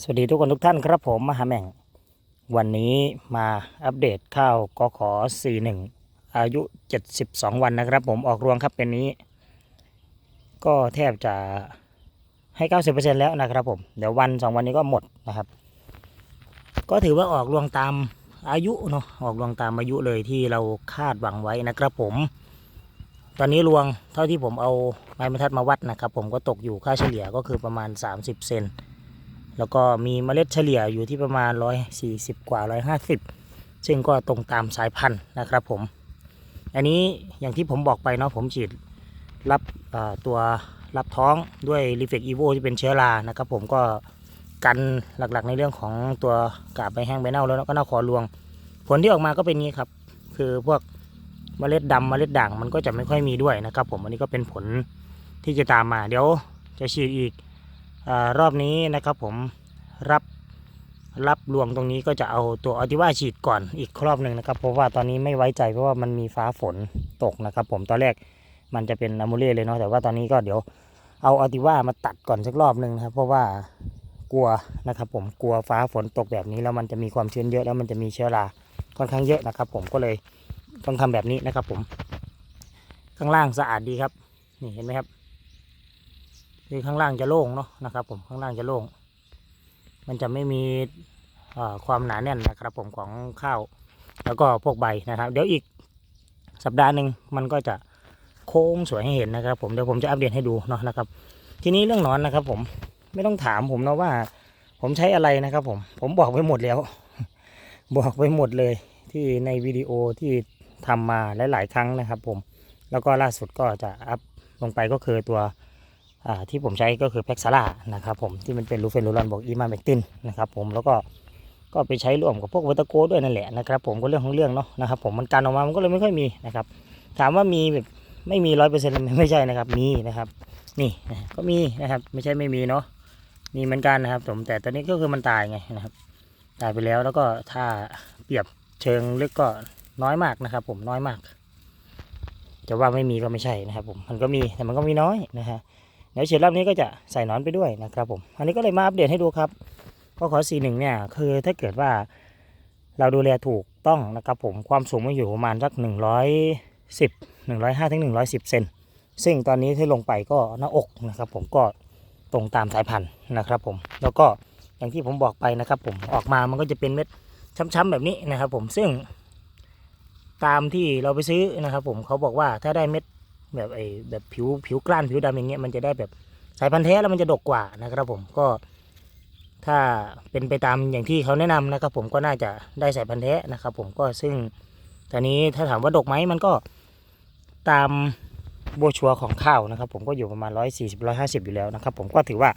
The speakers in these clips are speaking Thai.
สวัสดีทุกคนทุกท่านครับผมมหาแม่ง วันนี้มาอัปเดตข้าวกขอ41 อายุ 72 วันนะครับ ผมออกรวงครับเป็นนี้ ก็แทบจะให้ 90%แล้วนะครับผม เดี๋ยววัน 2 วันนี้ก็หมดนะครับ ก็ถือว่าออกรวงตามอายุเนาะออกรวงตามอายุเลยที่เราคาดหวังไว้นะครับผม ตอนนี้รวงเท่าที่ผมเอาไม้บรรทัดมาวัดนะครับ ผมก็ตกอยู่ค่าเฉลี่ยก็คือประมาณ 30 เซน แล้วก็มีเมล็ดเฉลี่ยอยู่ที่ประมาณ 140 กว่า 150 ซึ่งก็ตรงตามสายพันธุ์นะครับผม อันนี้อย่างที่ผมบอกไปเนาะผมฉีดรับตัวรับท้องด้วย r e f l e x Evo ที่เป็นเชื้อรานะครับผมก็กันหลักๆในเรื่องของตัวกาบใบแห้งใบเน่าแล้วก็เน่าคอรวง ผลที่ออกมาก็เป็นนี้ครับ คือพวกเมล็ดดำเมล็ดด่างมันก็จะไม่ค่อยมีด้วยนะครับผมอันนี้ก็เป็นผลที่จะตามมาเดี๋ยวจะฉีดอีก รอบนี้นะครับผมรับรับรวงตรงนี้ก็จะเอาตัวออติว่าฉีดก่อนอีกรอบหนึ่งนะครับเพราะว่าตอนนี้ไม่ไว้ใจเพราะว่ามันมีฟ้าฝนตกนะครับ ผมตอนแรกมันจะเป็นอะมูเล่เลยเนาะแต่ว่าตอนนี้ก็เดี๋ยวเอาออติว่ามาตัดก่อนสักรอบหนึ่งนะครับ เพราะว่ากลัวนะครับผมกลัวฟ้าฝนตกแบบนี้แล้วมันจะมีความชื้นเยอะแล้วมันจะมีเชื้อราค่อนข้างเยอะนะครับ ผมก็เลยต้องทำแบบนี้นะครับ ผม ข้างล่างสะอาดดีครับ นี่เห็นไหมครับ คือข้างล่างจะโล่งเนาะนะครับ ผมข้างล่างจะโล่ง มันจะไม่มีความหนาแน่นนะครับ ผมของข้าว แล้วก็พวกใบนะครับ เดี๋ยวอีกสัปดาห์หนึ่งมันก็จะโค้งสวยให้เห็นนะครับ ผมเดี๋ยวผมจะอัปเดตให้ดูเนาะนะครับ ทีนี้เรื่องหนอนนะครับ ผมไม่ต้องถามผมนะว่า ผมใช้อะไรนะครับ ผมผมบอกไปหมดแล้ว บอกไปหมดเลยที่ในวิดีโอที่ทำมาหลาย ๆ ครั้งนะครับ ผมแล้วก็ล่าสุดก็จะอัพลงไปก็คือตัว ที่ผมใช้ก็คือแพ็กซาร่านะครับผมที่มันเป็นลูเฟนลูรอนบอกอีมาเมกตินนะครับผมแล้วก็ก็ไปใช้ร่วมกับพวกเวตาโกด้วยนั่นแหละนะครับผมก็เรื่องของเรื่องเนาะนะครับผมมันการออกมามันก็เลยไม่ค่อยมีนะครับถามว่ามีแบบไม่มีร้อยเปอร์เซ็นต์ไม่ใช่นะครับมีนะครับนี่ก็มีนะครับไม่ใช่ไม่มีเนาะมีเหมือนกันนะครับผมแต่ตอนนี้ก็คือมันตายไงนะครับตายไปแล้วแล้วก็ถ้าเปรียบเชิงลึกก็น้อยมากนะครับ ผมน้อยมากจะว่าไม่มีก็ไม่ใช่นะครับ ผมมันก็มีแต่มันก็มีน้อยนะฮะ ดี๋ยวเฉดรอบนี้ก็จะใส่หนอนไปด้วยนะครับผมอันนี้ก็เลยมาอัปเดตให้ดูครับก็ขอสีหนึ่งเนี่ยคือถ้าเกิดว่าเราดูแลถูกต้องนะครับผมความสูงมันอยู่ประมาณสักหนึ่งร้อยสิบหนึ่งร้อยห้าถึงหนึ่งร้อยสิบเซนซึ่งตอนนี้ที่ลงไปก็หน้าอกนะครับผมก็ตรงตามสายพันธุ์นะครับผมแล้วก็อย่างที่ผมบอกไปนะครับผมออกมามันก็จะเป็นเม็ดช้ำๆแบบนี้นะครับผมซึ่งตามที่เราไปซื้อนะครับผมเขาบอกว่าถ้าได้เม็ด แบบไอ้แบบผิวผิวกล้านผิวดำอย่างเงี้ยมันจะได้แบบสายพันธุ์แท้แล้วมันจะดกกว่านะครับผมก็ ถ้าเป็นไปตามอย่างที่เขาแนะนำนะครับ ผมก็น่าจะได้สายพันธุ์แท้นะครับ ผมก็ซึ่งตอนนี้ถ้าถามว่าดกไหมมันก็ตามโบวชัวของข้าวนะครับ ผมก็อยู่ประมาณ 140 150 อยู่แล้วนะครับ ผมก็ถือว่า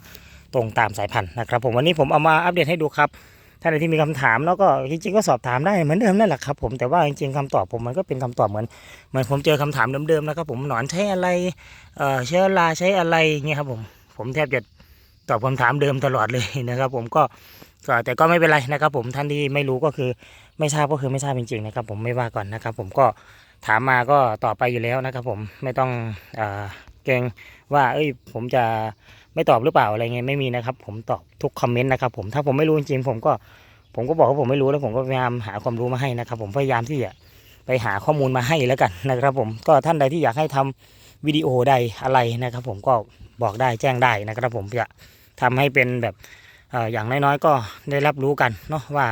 ตรงตามสายพันธุ์นะครับ ผมวันนี้ผมเอามาอัปเดตให้ดูครับ ท่านใดที่มีคำถามแล้วก็จริงๆก็สอบถามได้เหมือนเดิมนั่นแหละครับผมแต่ว่าจริงๆคำตอบผมมันก็เป็นคำตอบเหมือนเหมือนผมเจอคำถามเดิมๆนะครับผมหนอนใช้อะไรเอ่อเชื้อราใช้อะไรเงี้ยครับผมผมแทบจะตอบคำถามเดิมตลอดเลยนะครับผมก็ก็แต่ก็ไม่เป็นไรนะครับผมท่านที่ไม่รู้ก็คือไม่ทราบก็คือไม่ทราบจริงๆนะครับผมไม่ว่าก่อนนะครับผมก็ถามมาก็ตอบไปอยู่แล้วนะครับผมไม่ต้องเออเกรงว่าเอ้ยผมจะ ไม่ตอบหรือเปล่าอะไรเงี้ยไม่มีนะครับ ผมตอบทุกคอมเมนต์นะครับ ผมถ้าผมไม่รู้จริงผมก็ผมก็บอกว่าผมไม่รู้แล้วผมก็พยายามหาความรู้มาให้นะครับ ผมพยายามที่จะไปหาข้อมูลมาให้แล้วกันนะครับ ผมก็ท่านใดที่อยากให้ทำวิดีโอใดอะไรนะครับ ผมก็บอกได้แจ้งได้นะครับ ผมจะทำให้เป็นแบบเอ่ออย่างน้อยๆ ก็ได้รับรู้กันเนาะว่า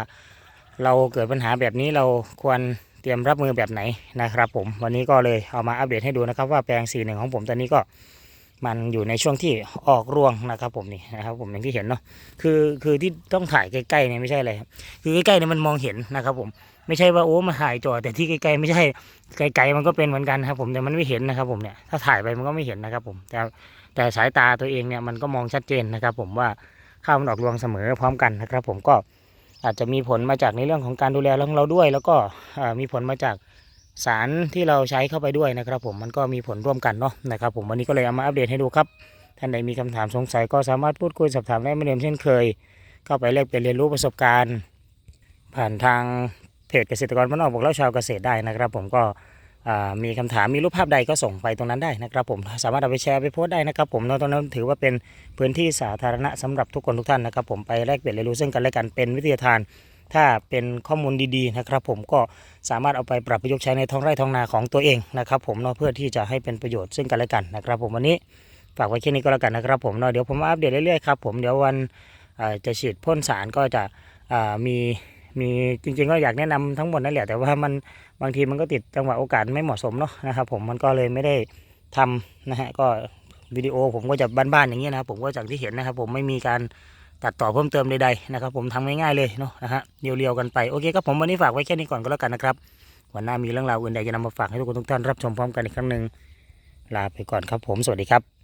เราเกิดปัญหาแบบนี้เราควรเตรียมรับมือแบบไหนนะครับ ผมวันนี้ก็เลยเอามาอัปเดตให้ดูนะครับ ว่าแปลงสีหนึ่งของผมตอนนี้ก็ มันอยู่ในช่วงที่ออกรวงนะครับ ผมนี่นะครับ ผมอย่างที่เห็นเนาะคือคือที่ต้องถ่ายใกล้ๆเนี่ยไม่ใช่อะไรครับคือใกล้ๆเนี่ยมันมองเห็นนะครับ ผมไม่ใช่ว่าโอ้มาถ่ายจอแต่ที่ไกลๆไม่ใช่ไกลๆมันก็เป็นเหมือนกันครับ ผมแต่มันไม่เห็นนะครับ ผมเนี่ยถ้าถ่ายไปมันก็ไม่เห็นนะครับ ผมแต่แต่สายตาตัวเองเนี่ยมันก็มองชัดเจนนะครับ ผมว่าข้าวมันออกรวงเสมอพร้อมกันนะครับ ผมก็อาจจะมีผลมาจากในเรื่องของการดูแลของเราด้วย แล้วก็มีผลมาจาก สารที่เราใช้เข้าไปด้วยนะครับผมมันก็มีผลร่วมกันเนาะนะครับผมวันนี้ก็เลยเอามาอัปเดตให้ดูครับ ท่านใดมีคำถามสงสัยก็สามารถพูดคุยสอบถามได้เหมือนเดิมเช่นเคย เข้าไปแลกเปลี่ยนเรียนรู้ประสบการณ์ ผ่านทางเพจเกษตรกรบ้านนอกบอกเล่าชาวเกษตรได้นะครับ ผมก็มีคำถามมีรูปภาพใดก็ส่งไปตรงนั้นได้นะครับ ผมสามารถเอาไปแชร์ไปโพสต์ได้นะครับ ผมเนาตรงนั้นถือว่าเป็นพื้นที่สาธารณะสำหรับทุกคนทุกท่านนะครับ ผมไปแลกเปลี่ยนเรียนรู้ซึ่งกันและกันเป็นวิทยาทาน ถ้าเป็นข้อมูลดีๆนะครับผมก็สามารถเอาไปปรับประยุกต์ใช้ในท้องไร่ท้องนาของตัวเองนะครับผมเนาะเพื่อที่จะให้เป็นประโยชน์ซึ่งกันและกันนะครับผมวันนี้ฝากไว้แค่นี้ก็แล้วกันนะครับผมเนาะเดี๋ยวผมอัปเดตเรื่อยๆครับผมเดี๋ยววันจะฉีดพ่นสารก็จะมีมีจริงๆก็อยากแนะนำทั้งหมดนั่นแหละแต่ว่ามันบางทีมันก็ติดจังหวะโอกาสไม่เหมาะสมเนาะนะครับผมมันก็เลยไม่ได้ทำนะฮะก็วิดีโอผมก็จะบ้านๆอย่างเงี้ยนะครับผมก็จากที่เห็นนะครับผมไม่มีการ ตัดต่อเพิ่มเติมใดๆนะครับ ผมทำง่ายๆเลยเนาะนะฮะเรียวๆกันไปโอเคครับผมวันนี้ฝากไว้แค่นี้ก่อนก็แล้วกันนะครับวันหน้ามีเรื่องราวอื่นใดจะนำมาฝากให้ทุกคนทุกท่านรับชมพร้อมกันอีกครั้งหนึ่งลาไปก่อนครับผมสวัสดีครับ